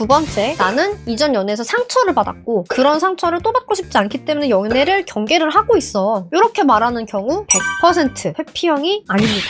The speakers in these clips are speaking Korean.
두 번째, 나는 이전 연애에서 상처를 받았고 그런 상처를 또 받고 싶지 않기 때문에 연애를 경계를 하고 있어. 이렇게 말하는 경우 100% 회피형이 아닙니다.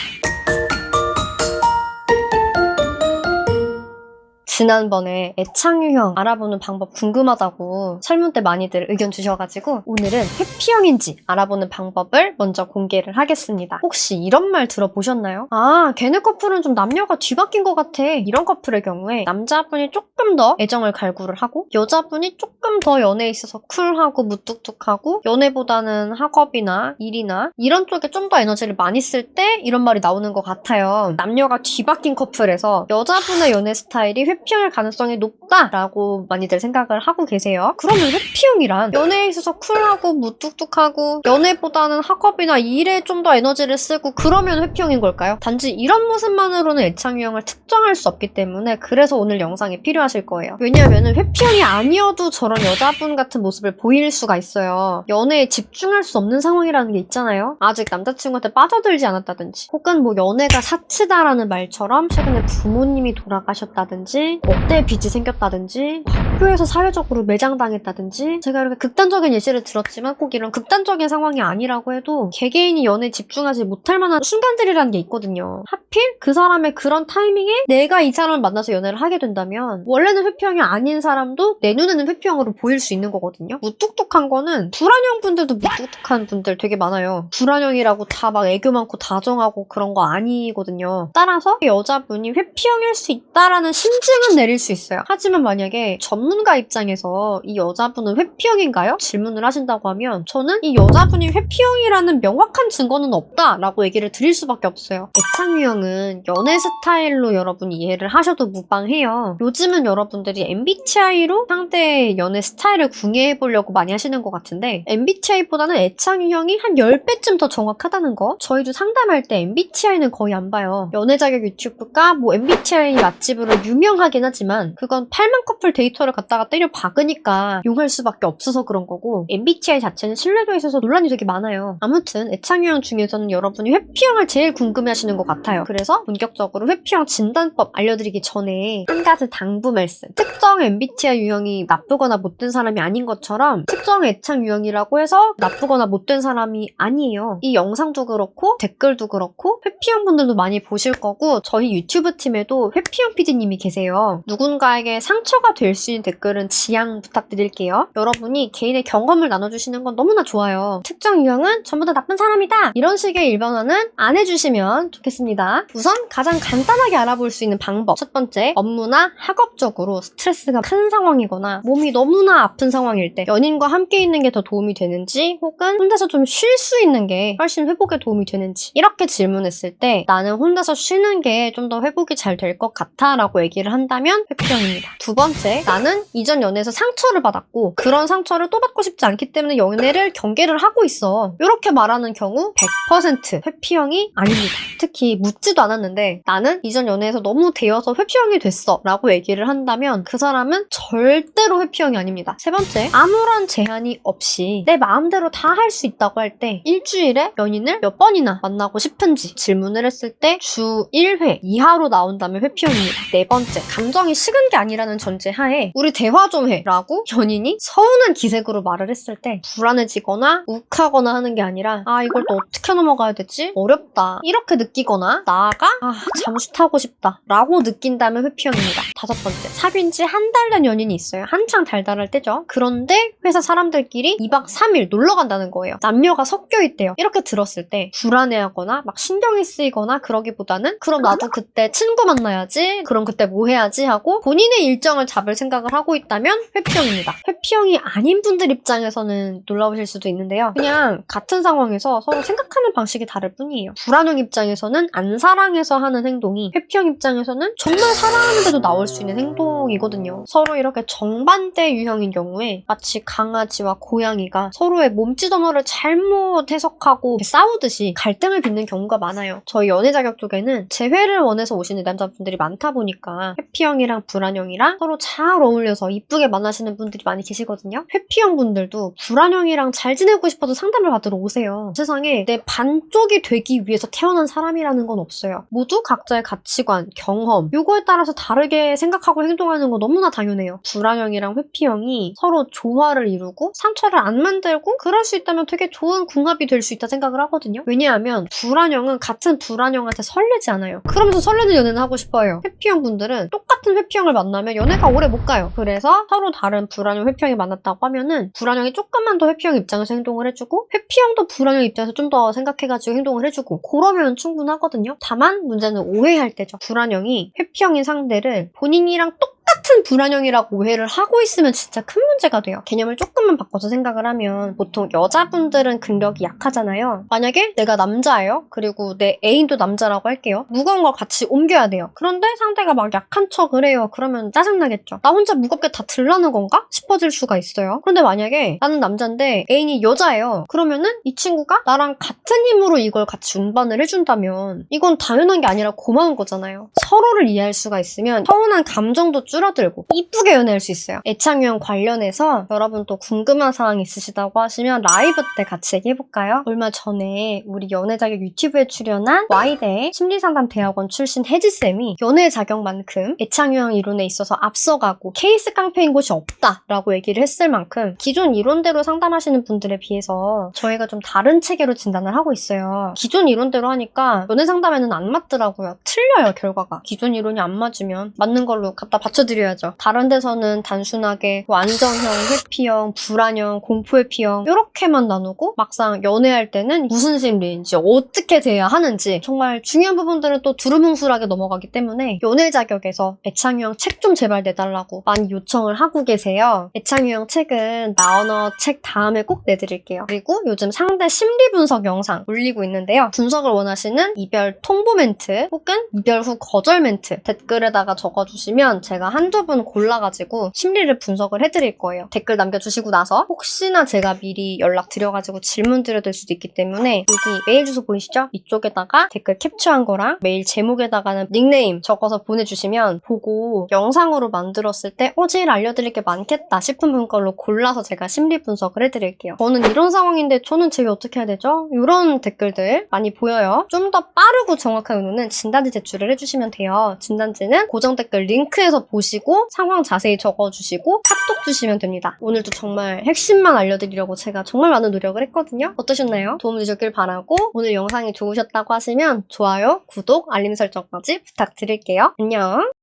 지난번에 애착유형 알아보는 방법 궁금하다고 설문 때 많이들 의견 주셔가지고 오늘은 회피형인지 알아보는 방법을 먼저 공개를 하겠습니다. 혹시 이런 말 들어보셨나요? 아, 걔네 커플은 좀 남녀가 뒤바뀐 것 같아. 이런 커플의 경우에 남자분이 조금 더 애정을 갈구를 하고 여자분이 조금 더 연애에 있어서 쿨하고 무뚝뚝하고 연애보다는 학업이나 일이나 이런 쪽에 좀 더 에너지를 많이 쓸 때 이런 말이 나오는 것 같아요. 남녀가 뒤바뀐 커플에서 여자분의 연애 스타일이 회 피형일 가능성이 높다라고 많이들 생각을 하고 계세요. 그러면 회피형이란 연애에 있어서 쿨하고 무뚝뚝하고 연애보다는 학업이나 일에 좀 더 에너지를 쓰고 그러면 회피형인 걸까요? 단지 이런 모습만으로는 애착유형을 특정할 수 없기 때문에 그래서 오늘 영상이 필요하실 거예요. 왜냐하면 회피형이 아니어도 저런 여자분 같은 모습을 보일 수가 있어요. 연애에 집중할 수 없는 상황이라는 게 있잖아요. 아직 남자친구한테 빠져들지 않았다든지 혹은 뭐 연애가 사치다라는 말처럼 최근에 부모님이 돌아가셨다든지 억대 빚이 생겼다든지 학교에서 사회적으로 매장당했다든지 제가 이렇게 극단적인 예시를 들었지만 꼭 이런 극단적인 상황이 아니라고 해도 개개인이 연애에 집중하지 못할 만한 순간들이라는 게 있거든요. 하필 그 사람의 그런 타이밍에 내가 이 사람을 만나서 연애를 하게 된다면 원래는 회피형이 아닌 사람도 내 눈에는 회피형으로 보일 수 있는 거거든요. 무뚝뚝한 거는 불안형 분들도 무뚝뚝한 분들 되게 많아요. 불안형이라고 다 막 애교 많고 다정하고 그런 거 아니거든요. 따라서 여자분이 회피형일 수 있다라는 심증 은 내릴 수 있어요. 하지만 만약에 전문가 입장에서 이 여자분은 회피형인가요? 질문을 하신다고 하면 저는 이 여자분이 회피형이라는 명확한 증거는 없다라고 얘기를 드릴 수밖에 없어요. 애착유형은 연애 스타일로 여러분이 이해를 하셔도 무방해요. 요즘은 여러분들이 MBTI로 상대의 연애 스타일을 궁예해보려고 많이 하시는 것 같은데 MBTI보다는 애착유형이 한 10배쯤 더 정확하다는 거 저희도 상담할 때 MBTI는 거의 안 봐요. 연애 자격 유튜브가 뭐 MBTI 맛집으로 유명하 긴 하지만 그건 8만 커플 데이터를 갖다가 때려 박으니까 용할 수밖에 없어서 그런 거고 MBTI 자체는 신뢰도에 있어서 논란이 되게 많아요. 아무튼 애착유형 중에서는 여러분이 회피형을 제일 궁금해하시는 것 같아요. 그래서 본격적으로 회피형 진단법 알려드리기 전에 한 가지 당부 말씀. 특정 MBTI 유형이 나쁘거나 못된 사람이 아닌 것처럼 특정 애착 유형이라고 해서 나쁘거나 못된 사람이 아니에요. 이 영상도 그렇고 댓글도 그렇고 회피형 분들도 많이 보실 거고 저희 유튜브 팀에도 회피형 PD님이 계세요. 누군가에게 상처가 될 수 있는 댓글은 지양 부탁드릴게요. 여러분이 개인의 경험을 나눠주시는 건 너무나 좋아요. 특정 유형은 전부 다 나쁜 사람이다. 이런 식의 일반화는 안 해주시면 좋겠습니다. 우선 가장 간단하게 알아볼 수 있는 방법. 첫 번째, 업무나 학업적으로 스트레스가 큰 상황이거나 몸이 너무나 아픈 상황일 때 연인과 함께 있는 게 더 도움이 되는지 혹은 혼자서 좀 쉴 수 있는 게 훨씬 회복에 도움이 되는지 이렇게 질문했을 때 나는 혼자서 쉬는 게 좀 더 회복이 잘 될 것 같아 라고 얘기를 한다 면 회피형입니다. 두 번째, 나는 이전 연애에서 상처를 받았고 그런 상처를 또 받고 싶지 않기 때문에 연애를 경계를 하고 있어. 이렇게 말하는 경우 100% 회피형이 아닙니다. 특히 묻지도 않았는데 나는 이전 연애에서 너무 데여서 회피형이 됐어 라고 얘기를 한다면 그 사람은 절대로 회피형이 아닙니다. 세 번째, 아무런 제한이 없이 내 마음대로 다 할 수 있다고 할 때 일주일에 연인을 몇 번이나 만나고 싶은지 질문을 했을 때 주 1회 이하로 나온다면 회피형입니다. 네 번째, 감정이 식은 게 아니라는 전제 하에 우리 대화 좀 해 라고 연인이 서운한 기색으로 말을 했을 때 불안해지거나 욱하거나 하는 게 아니라 아 이걸 또 어떻게 넘어가야 되지? 어렵다 이렇게 느끼거나 나아가 아 잠수 타고 싶다 라고 느낀다면 회피형입니다. 다섯 번째, 사귄 지 한 달 된 연인이 있어요. 한창 달달할 때죠. 그런데 회사 사람들끼리 2박 3일 놀러 간다는 거예요. 남녀가 섞여 있대요. 이렇게 들었을 때 불안해하거나 막 신경이 쓰이거나 그러기보다는 그럼 나도 그때 친구 만나야지. 그럼 그때 뭐 해야지 하고 본인의 일정을 잡을 생각을 하고 있다면 회피형입니다. 회피형이 아닌 분들 입장에서는 놀라우실 수도 있는데요. 그냥 같은 상황에서 서로 생각하는 방식이 다를 뿐이에요. 불안형 입장에서는 안 사랑해서 하는 행동이 회피형 입장에서는 정말 사랑하는데도 나올 수 있는 행동이거든요. 서로 이렇게 정반대 유형인 경우에 마치 강아지와 고양이가 서로의 몸짓 언어를 잘못 해석하고 싸우듯이 갈등을 빚는 경우가 많아요. 저희 연애 자격 쪽에는 재회를 원해서 오시는 남자분들이 많다 보니까 회피 형이랑 불안형이랑 서로 잘 어울려서 이쁘게 만나시는 분들이 많이 계시거든요. 회피형 분들도 불안형이랑 잘 지내고 싶어서 상담을 받으러 오세요. 세상에 내 반쪽이 되기 위해서 태어난 사람이라는 건 없어요. 모두 각자의 가치관, 경험, 요거에 따라서 다르게 생각하고 행동하는 거 너무나 당연해요. 불안형이랑 회피형이 서로 조화를 이루고 상처를 안 만들고 그럴 수 있다면 되게 좋은 궁합이 될 수 있다 생각을 하거든요. 왜냐하면 불안형은 같은 불안형한테 설레지 않아요. 그러면서 설레는 연애는 하고 싶어요. 회피형 분들은 똑같 은 회피형을 만나면 연애가 오래 못 가요. 그래서 서로 다른 불안형 회피형이 만났다고 하면은 불안형이 조금만 더 회피형 입장에서 행동을 해주고 회피형도 불안형 입장에서 좀 더 생각해가지고 행동을 해주고 그러면 충분하거든요. 다만 문제는 오해할 때죠. 불안형이 회피형인 상대를 본인이랑 똑 같은 불안형이라고 오해를 하고 있으면 진짜 큰 문제가 돼요. 개념을 조금만 바꿔서 생각을 하면 보통 여자분들은 근력이 약하잖아요. 만약에 내가 남자예요. 그리고 내 애인도 남자라고 할게요. 무거운 걸 같이 옮겨야 돼요. 그런데 상대가 막 약한 척을 해요. 그러면 짜증나겠죠. 나 혼자 무겁게 다 들라는 건가? 싶어질 수가 있어요. 그런데 만약에 나는 남자인데 애인이 여자예요. 그러면은 이 친구가 나랑 같은 힘으로 이걸 같이 운반을 해준다면 이건 당연한 게 아니라 고마운 거잖아요. 서로를 이해할 수가 있으면 서운한 감정도 줄어들 고 이쁘게 연애할 수 있어요. 애착유형 관련해서 여러분 또 궁금한 사항 있으시다고 하시면 라이브 때 같이 얘기해볼까요? 얼마 전에 우리 연애 자격 유튜브에 출연한 Y대 심리상담 대학원 출신 혜지쌤이 연애 자격만큼 애착유형 이론에 있어서 앞서가고 케이스 깡패인 곳이 없다라고 얘기를 했을 만큼 기존 이론대로 상담하시는 분들에 비해서 저희가 좀 다른 체계로 진단을 하고 있어요. 기존 이론대로 하니까 연애 상담에는 안 맞더라고요. 틀려요, 결과가. 기존 이론이 안 맞으면 맞는 걸로 갖다 받쳐드려야 죠. 다른 데서는 단순하게 뭐 안정형, 회피형, 불안형, 공포회피형 이렇게만 나누고 막상 연애할 때는 무슨 심리인지 어떻게 돼야 하는지 정말 중요한 부분들은 또 두루뭉술하게 넘어가기 때문에 연애 자격에서 애착유형 책 좀 제발 내달라고 많이 요청을 하고 계세요. 애착유형 책은 나언어 책 다음에 꼭 내드릴게요. 그리고 요즘 상대 심리 분석 영상 올리고 있는데요. 분석을 원하시는 이별 통보 멘트 혹은 이별 후 거절 멘트 댓글에다가 적어주시면 제가 한두 분 골라가지고 심리를 분석을 해드릴 거예요. 댓글 남겨주시고 나서 혹시나 제가 미리 연락드려가지고 질문 드려야 될 수도 있기 때문에 여기 메일 주소 보이시죠? 이쪽에다가 댓글 캡처한 거랑 메일 제목에다가는 닉네임 적어서 보내주시면 보고 영상으로 만들었을 때 어, 제일 알려드릴 게 많겠다 싶은 분 걸로 골라서 제가 심리 분석을 해드릴게요. 저는 이런 상황인데 저는 제일 어떻게 해야 되죠? 이런 댓글들 많이 보여요. 좀 더 빠르고 정확한 의도는 진단지 제출을 해주시면 돼요. 진단지는 고정 댓글 링크에서 보 시고 상황 자세히 적어주시고 카톡 주시면 됩니다. 오늘도 정말 핵심만 알려드리려고 제가 정말 많은 노력을 했거든요. 어떠셨나요? 도움 되셨길 바라고 오늘 영상이 좋으셨다고 하시면 좋아요, 구독, 알림 설정까지 부탁드릴게요. 안녕!